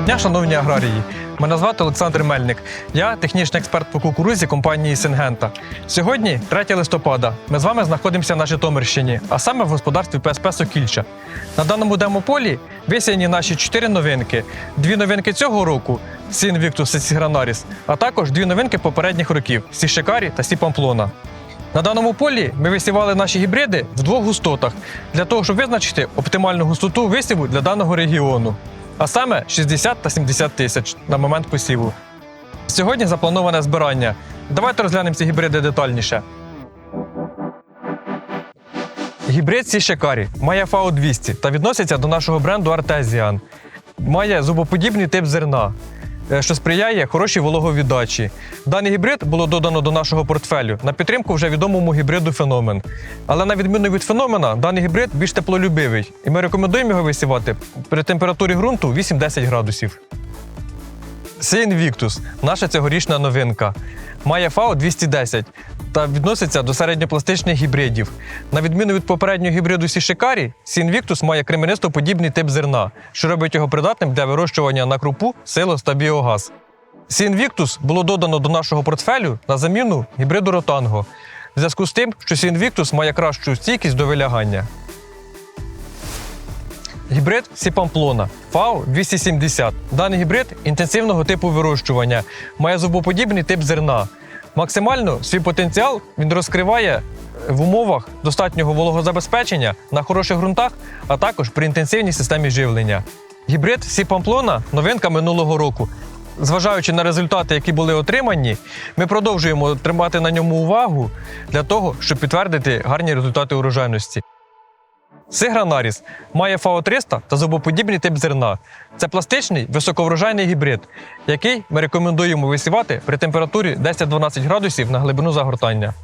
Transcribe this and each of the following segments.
дня, шановні аграрії. Мене звати Олександр Мельник. Я технічний експерт по кукурузі компанії Сингента. Сьогодні 3 листопада. Ми з вами знаходимося на Житомирщині, а саме в господарстві ПСП Сокільча. На даному демополі висіяні наші чотири новинки. Дві новинки цього року Сін Віктус і Сігранаріс, а також дві новинки попередніх років Сі Шикарі та Сі Памплона. На даному полі ми висівали наші гібриди в двох густотах для того, щоб визначити оптимальну густоту висіву для даного регіону, а саме 60 та 70 тисяч на момент посіву. Сьогодні заплановане збирання. Давайте розглянемо ці гібриди детальніше. Гібрид Сі Шикарі має Фау 200 та відноситься до нашого бренду Artesian. Має зубоподібний тип зерна, що сприяє хорошій вологовіддачі. Даний гібрид було додано до нашого портфелю на підтримку вже відомому гібриду феномен. Але на відміну від феномена, даний гібрид більш теплолюбивий, і ми рекомендуємо його висівати при температурі ґрунту 8-10 градусів. Сей Віктус, – наша цьогорічна новинка. Має ФАО 210 та відноситься до середньопластичних гібридів. На відміну від попереднього гібриду Сішикарі, Invictus має кремінистоподібний тип зерна, що робить його придатним для вирощування на крупу, силос та біогаз. Invictus було додано до нашого портфелю на заміну гібриду Ротанго, в зв'язку з тим, що Invictus має кращу стійкість до вилягання. Гібрид Сіпамплона ФАО 270. Даний гібрид інтенсивного типу вирощування, має зубоподібний тип зерна. Максимально свій потенціал він розкриває в умовах достатнього вологозабезпечення на хороших ґрунтах, а також при інтенсивній системі живлення. Гібрид Сіпамплона новинка минулого року. Зважаючи на результати, які були отримані, ми продовжуємо тримати на ньому увагу для того, щоб підтвердити гарні результати урожайності. Сигранаріс має ФАО-300 та зубоподібний тип зерна. Це пластичний високоврожайний гібрид, який ми рекомендуємо висівати при температурі 10-12 градусів на глибину загортання.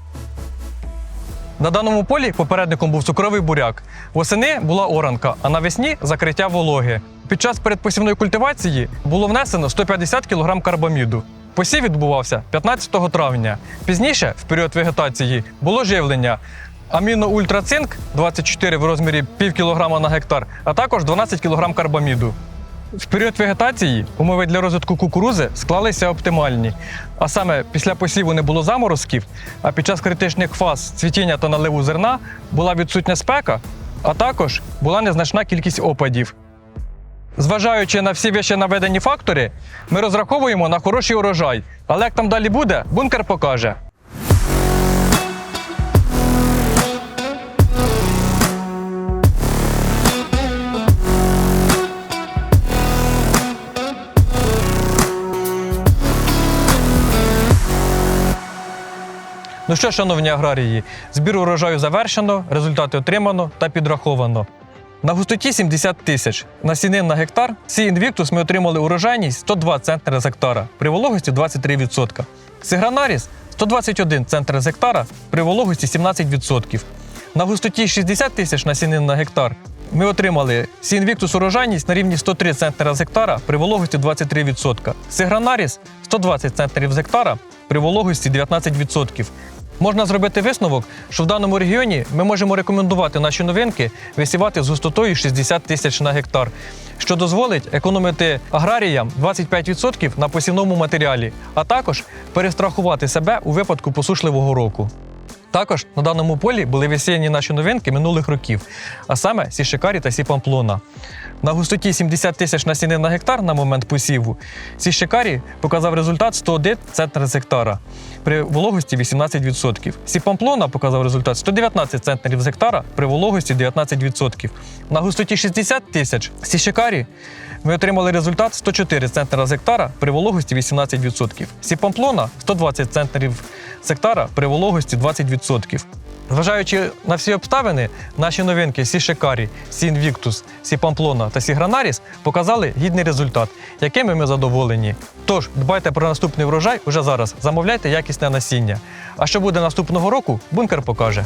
На даному полі попередником був цукровий буряк. Восени була оранка, а навесні закриття вологи. Під час передпосівної культивації було внесено 150 кг карбаміду. Посів відбувався 15 травня. Пізніше, в період вегетації, було живлення. Аміно-ультрацинк 24 в розмірі пів кілограма на гектар, а також 12 кг карбаміду. В період вегетації умови для розвитку кукурузи склалися оптимальні. А саме після посіву не було заморозків, а під час критичних фаз цвітіння та наливу зерна була відсутня спека, а також була незначна кількість опадів. Зважаючи на всі вище наведені фактори, ми розраховуємо на хороший урожай. Але як там далі буде, бункер покаже. Ну що, шановні аграрії, збір урожаю завершено, результати отримано та підраховано. На густоті 70 тисяч. На сінин на гектар Сі Інвіктус ми отримали урожайність 102 центнери з гектара при вологості 23%. Сигранаріс 121 центр з гектара при вологості 17%. На густоті 60 тисяч на сінин на гектар ми отримали Сі Інвіктус урожайність на рівні 103 центнера з гектара при вологості 23%. Сигранаріс 120 центрів з гектара при вологості 19%. Можна зробити висновок, що в даному регіоні ми можемо рекомендувати наші новинки висівати з густотою 60 тисяч на гектар, що дозволить економити аграріям 25% на посівному матеріалі, а також перестрахувати себе у випадку посушливого року. Також на даному полі були висіяні наші новинки минулих років, а саме Сі Шикарі та Сі Памплона. На густоті 70 тисяч насінин на гектар на момент посіву Сі Шикарі показав результат 101 центнер з гектара при вологості 18%. Сі Памплона показав результат 119 центнерів з гектара при вологості 19%. На густоті 60 тисяч Сі Шикарі ми отримали результат 104 центнера з гектара при вологості 18%. Сі Памплона 120 центнерів з гектара при вологості 20%. Зважаючи на всі обставини, наші новинки Сі Шикарі, Сі Інвіктус, Сі Памплона та Сі Гранаріс показали гідний результат, якими ми задоволені. Тож дбайте про наступний врожай уже зараз, замовляйте якісне насіння. А що буде наступного року, бункер покаже.